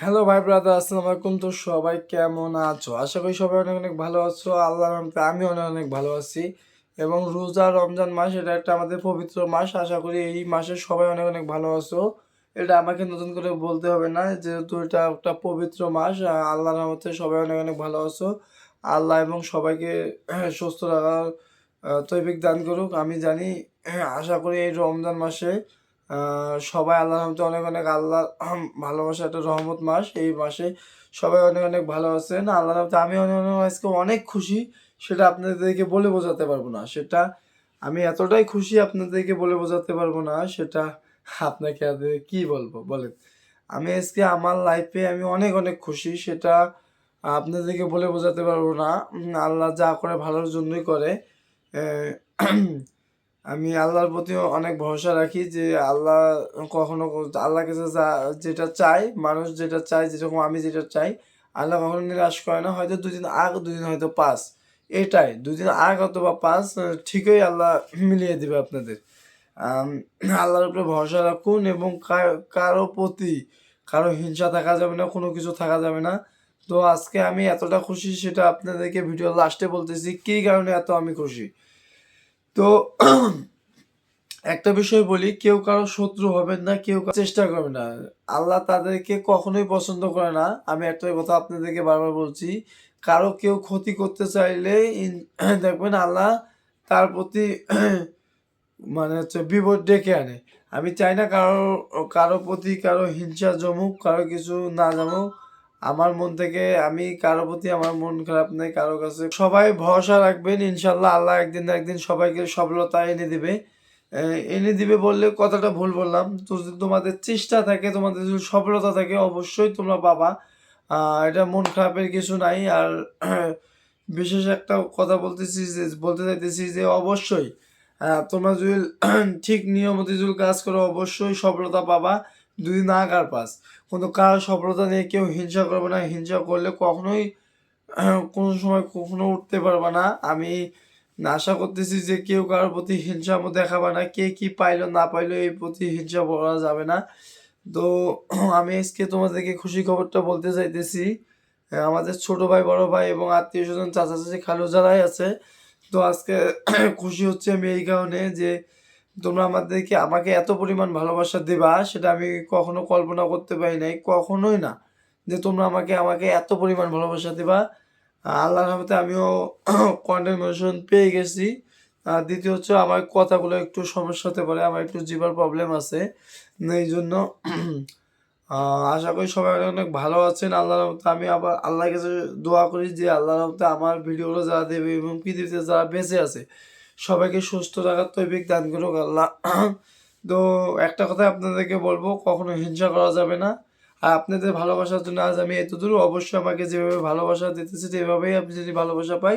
Hello ভাই brother আসসালামু আলাইকুম। তো সবাই কেমন আছো? আশা করি সবাই অনেক অনেক ভালো আছো। আল্লাহ রহমতে আমি অনেক অনেক ভালো আছি। এবং রোজা রমজান মাস এটা একটা আমাদের পবিত্র মাস। আশা করি এই মাসে সবাই অনেক অনেক ভালো আছো। এটা আমাকে নতুন করে বলতে হবে না যেহেতু এটা একটা পবিত্র মাস আহ, আল্লাহর রহমতে সবাই অনেক অনেক ভালো আছো। আল্লাহ এবং সবাইকে সুস্থ রাখার তৈবিক দান করুক। আমি জানি আশা করি এই রমজান মাসে সবাই আল্লাহ অনেক অনেক আল্লাহ ভালোবাসা, একটা রহমত মাস এই মাসে। সবাই অনেক অনেক ভালো আছেন। আল্লাহ রহমতে আমি অনেক অনেক আজকে অনেক খুশি, সেটা আপনাদেরকে বলে বোঝাতে পারব না। সেটা আমি এতটাই খুশি আপনাদেরকে বলে বোঝাতে পারব না, সেটা আপনাকে কি বলব? বলেন। আমি আজকে আমার লাইফে আমি অনেক অনেক খুশি, সেটা আপনাদেরকে বলে বোঝাতে পারব না। আল্লাহ যা করে ভালোর জন্যই করে। আমি আল্লাহর প্রতি অনেক ভরসা রাখি যে আল্লাহ কখনো আল্লাহ কাছে যেটা চাই, মানুষ যেটা চায়, যেরকম আমি যেটা চাই, আল্লাহ কখনো নিরাশ করে না। হয়তো দুদিন আগ, দুদিন হয়তো পাস এটাই, দুদিন আগ অথবা পাস ঠিকই আল্লাহ মিলিয়ে দেবে আপনাদের। আল্লাহর উপরে ভরসা রাখুন এবং কারও প্রতি কারও হিংসা থাকা যাবে না, কোনো কিছু থাকা যাবে না। তো আজকে আমি এতটা খুশি, সেটা আপনাদেরকে ভিডিও লাস্টে বলতেছি, কী কারণে এত আমি খুশি? তো একটা বিষয় বলি, কেউ কারও শত্রু হবেন না, কেউ চেষ্টা করবে না। আল্লাহ তাদেরকে কখনোই পছন্দ করে না। আমি একটা কথা আপনাদেরকে বারবার বলছি, কারও কেউ ক্ষতি করতে চাইলে দেখবেন আল্লাহ তার প্রতি মানে হচ্ছে বিপদ ডেকে আনে। আমি চাই না কারও কারও প্রতি কারও হিংসা জমুক, কারও কিছু না জমুক। আমার মন থেকে, আমি কারও প্রতি আমার মন খারাপ নেই, কারও কাছে। সবাই ভরসা রাখবেন ইনশাল্লাহ আল্লাহ একদিন না একদিন সবাইকে সফলতা এনে দিবে। এনে দিবে বললে কথাটা ভুল বললাম। তো যদি তোমাদের চেষ্টা থাকে, তোমাদের যদি সফলতা থাকে, অবশ্যই তোমরা পাবা। এটা মন খারাপের কিছু নাই। আর বিশেষ একটা কথা বলতেছি যে, বলতে চাইতেছি যে, অবশ্যই তোমরা যদি ঠিক নিয়মিত যদি কাজ করো, অবশ্যই সফলতা পাবা। দুদিন আগ আর পাস। কিন্তু কারও সফলতা নিয়ে কেউ হিংসা করবে না। হিংসা করলে কখনোই কোনো সময় কখনো উঠতে পারবে না। আমি আশা করতেছি যে কেউ কারোর প্রতি হিংসা দেখাবে না। কে কি পাইলো, না পাইলো, এই প্রতি হিংসা করা যাবে না। তো আমি আজকে তোমাদেরকে খুশি খবরটা বলতে চাইতেছি। আমাদের ছোট ভাই, বড় ভাই এবং আত্মীয় স্বজন, চাচা চাচি, খালু যারাই আছে, তো আজকে খুশি হচ্ছে আমি এই কারণে যে তোমরা আমাদেরকে আমাকে এত পরিমাণ ভালোবাসা দেবা, সেটা আমি কখনো কল্পনা করতে পারি নাই, কখনোই না। যে তোমরা আমাকে আমাকে এত পরিমাণ ভালোবাসা দেবা। আল্লাহর রহমতে আমিও কন্টেন্ট মোশন পেয়ে গেছি। আর দ্বিতীয় হচ্ছে আমার কথাগুলো একটু সমস্যা হতে পারে, আমার একটু জিভার প্রবলেম আছে। এই জন্য আশা করি সবাই অনেক ভালো আছেন। আল্লাহর রহমতে আমি আবার আল্লাহর কাছে দোয়া করি যে আল্লাহর রহমতে আমার ভিডিওগুলো যারা দেবে এবং পৃথিবীতে যারা বেঁচে আছে সবাইকে সুস্থ রাখার তৈবিক দান করুক আল্লাহ। তো একটা কথা আপনাদেরকে বলব, কখনো হিংসা করা যাবে না। আর আপনাদের ভালোবাসার জন্য আজ আমি এতদূর, অবশ্যই আমাকে যেভাবে ভালোবাসা দিতেছে, সেভাবেই আপনি যদি ভালোবাসা পাই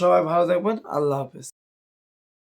সবাই ভালো থাকবেন। আল্লাহ হাফেজ।